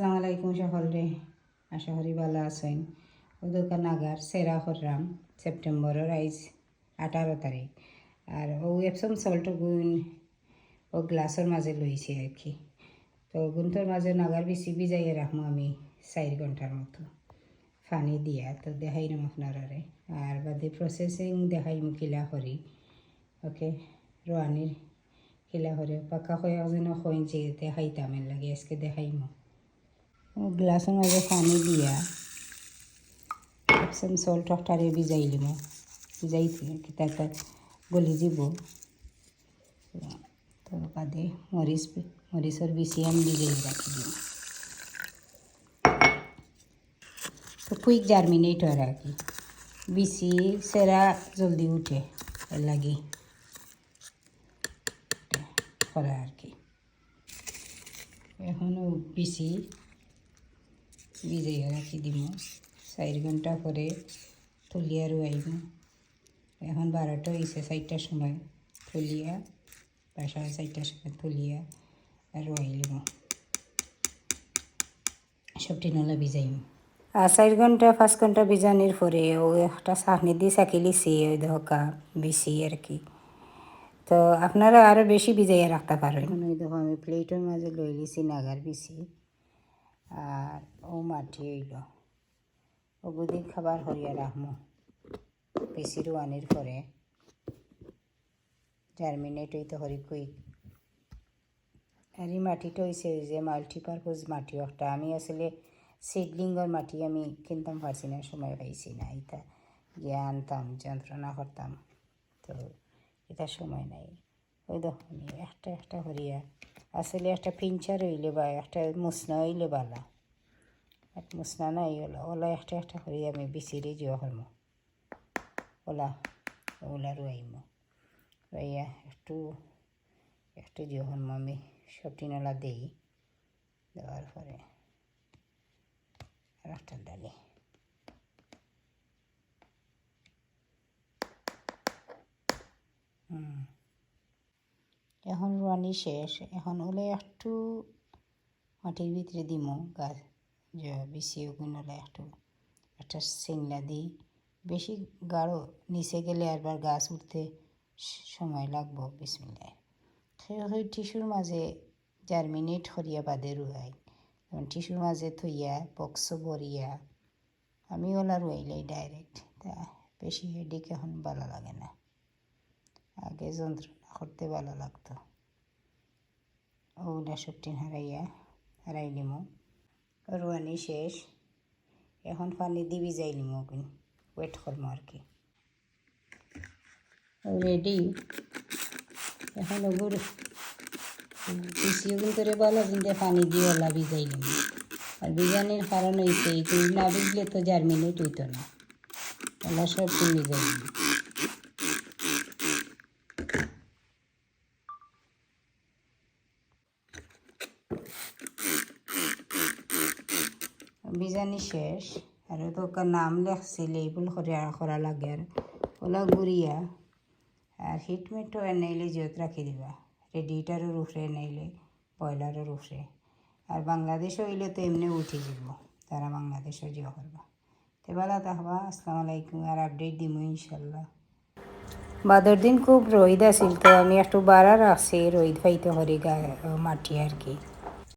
আসসালামু আলাইকুম সকলরে আশা করি ভালো আছেন ও দোকান আগার সেরা করলাম সেপ্টেম্বরের আইজ আঠারো তারিখ আর ও এপসম সল্ট গুণ ও গ্লাসের মাঝে লইছি আর কি তো গুণটোর মাঝে নাগার বেশি ভিজাইয়ে রাখব আমি চার ঘণ্টার মতো পানি দিয়া তো দেখাইলাম আপনারারে আর বাদে প্রসেসিং দেখাইম কিলা করি ওকে রোয়ানির কিলা করে পাকা হয়ে যেন হইন যে দেখাইতাম এর লাগে আজকে দেখাইমো গ্লাসের মাঝে পানি দিয়া এপসম সল্ট টকটারে ভিজাই লিম ভিজাই কিতা একটা গলি যাব তো বাদে মরিচ মরিচের বেশি আমি ভিজাই রাখি দিম তো কুইক জার্মিনেট হয় আর কি বিসি সেরা জলদি উঠে এর লাগি করা আর কি এখনও বিসি রাখি দিব চার ঘণ্টা পরে তুলিয়া রুয়াইব এখন বারোটা হয়েছে চারটার সময়। তুলিয়া বা সাড়ে চারটার সময় তুলিয়া আর রুয়াইলিব সবটি নলা ভিজাইম আর চার ঘণ্টা পাঁচ ঘণ্টা ভিজানির পরে ও একটা চাকনি দিয়ে চাকি লিছি ওই ধকা বেশি আর কি। তো আপনারা আরও বেশি ভিজাইয়া রাখতে পারেন। ওই দেখো আমি প্লেটের মাঝে লই লিছি নাগার বেশি আর ও মাটি হইল। ওগুদিন খাবার হরিয়া রাখমু। বেশি রুয়ানির পরে। জার্মিনেট হইতে হরি কুইক আর এই মাটিটা হয়েছে যে মাল্টিপারপোজ মাটি একটা। আমি আসলে সিডলিঙ্গর মাটি আমি কিনতাম পারছি না সময় পাইছি না। এটা গিয়ে আনতাম, যন্ত্রণা করতাম। তো এটা সময় নাই। ওই দেখো, আমি একটা একটা হরিয়া। আসলে একটা পিঞ্চার হইলে বা একটা মুসনা হইলে বালা এক মুসনা নাই ওলা ওলা একটা একটা হরিয়া আমি বিচিরে জিও হরমো ওলা ওলা রুয়াইম। রুয়াইয়া একটু একটু জিও হরমো আমি সবটি নলা দিই। দেওয়ার পরে আর একটা ডালি হুম। এখন রানি শেষ। এখন ওলে একটু মাটির ভিতরে দিমো গাছ। বেশি ওগুন হলে একটু একটা সিংলা দিই। বেশি গাঢ় নিচে গেলে আরবার গাছ উঠতে সময় লাগবো বিসমিল্লায় সেই টিস্যুর মাঝে জার্মিনেট করিয়া বাদে রুয়াই যেমন টিস্যুর মাঝে থইয়া বক্স ভরিয়া, আমি ওলা রুয়াইলাই ডাইরেক্ট তা বেশি হেডিক এখন ভালো লাগে না। আগে যন্ত্রণা করতে ভালো লাগতো। ওগুলা সবটিন হারাইয়া, হারাই নিমু। রুয়ানি শেষ। এখন পানি দিবি যাই নিমু ওগুন ওয়েট করব আর কি। রেডি এখন ওগুর করে ভালো কিন্তু পানি দিয়ে ওলা ভিজাই নিমু। আর বিজানির কারণ এই না ভিজলে তো জার্মিনেট হইতো না। ওলা সব ভিজাই বিজানি শেষ আর তো নাম লেখছে লেবল করে করা লাগে আর ওলা গুড়িয়া আর হিটমেটও এনাইলে জিওত রাখি দিবা। রেডিটারের উপরে এনাইলে বয়লারের উপরে আর বাংলাদেশ হইলে তো এমনি উঠে যাব তারা বাংলাদেশও জিও করবা তো বেলা তাহবা আসসালামু আলাইকুম আর আপডেট দিব ইনশাল্লাহ। বাদর দিন খুব রোদ আছিল তো, আমি একটু বাড়া রাখছি রোদ পাইতে হরি গা, মাটি আর কি।